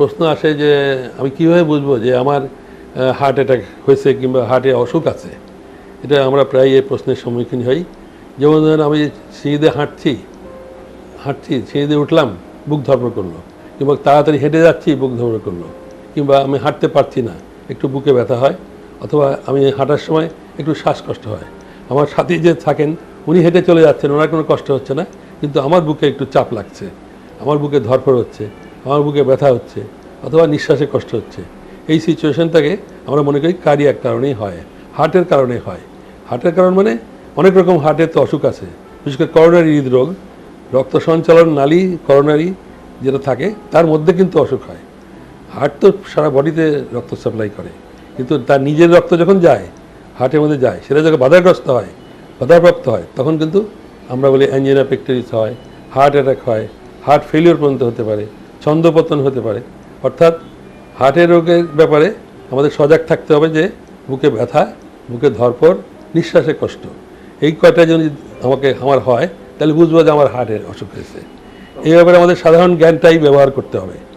প্রশ্ন আসে যে আমি কীভাবে বুঝব যে আমার হার্ট অ্যাটাক হয়েছে কিংবা হার্টে অসুখ আছে? এটা আমরা প্রায় এই প্রশ্নের সম্মুখীন হই। যেমন ধরেন আমি সিঁড়িতে হাঁটছি হাঁটছি, সিঁড়িতে উঠলাম, বুক ধর্ম করল কিংবা তাড়াতাড়ি হেঁটে যাচ্ছি, বুক ধর্ম করল কিংবা আমি হাঁটতে পারছি না, একটু বুকে ব্যথা হয় অথবা আমি হাঁটার সময় একটু শ্বাসকষ্ট হয়। আমার সাথী যে থাকেন, উনি হেঁটে চলে যাচ্ছেন, ওনার কোনো কষ্ট হচ্ছে না, কিন্তু আমার বুকে একটু চাপ লাগছে, আমার বুকে ধরফর হচ্ছে। আমার বুকে ব্যথা হচ্ছে, অথবা নিঃশ্বাসে কষ্ট হচ্ছে। এই সিচুয়েশনটাকে আমরা মনে করি কার্ডিয়াক কারণেই হয় হার্টের কারণে হয়। হার্টের কারণ মানে অনেক রকম হার্টের তো অসুখ আছে। বিশেষ করে করোনারি হৃদরোগ, রক্ত সঞ্চালন নালী করোনারি যেটা থাকে, তার মধ্যে কিন্তু অসুখ হয়। হার্ট তো সারা বডিতে রক্ত সাপ্লাই করে, কিন্তু তার নিজের রক্ত যখন যায় হার্টের মধ্যে যায়, সেটা যখন বাধাগ্রস্ত হয়, বাধাপ্রাপ্ত হয়, তখন কিন্তু আমরা বলি অ্যাঞ্জিনা পেক্টরিস হয় হার্ট অ্যাটাক হয় হার্ট ফেলিওর পর্যন্ত হতে পারে। ছন্দপতন হতে পারে। অর্থাৎ হার্টের রোগের ব্যাপারে আমাদের সজাগ থাকতে হবে যে বুকে ব্যথা, বুকে ধরপর, নিঃশ্বাসে কষ্ট। এই কয়টা যদি আমাকে আমার হয়, তাহলে বুঝব যে আমার হার্টের অসুখ হয়েছে। এই ব্যাপারে আমাদের সাধারণ জ্ঞানটাই ব্যবহার করতে হবে।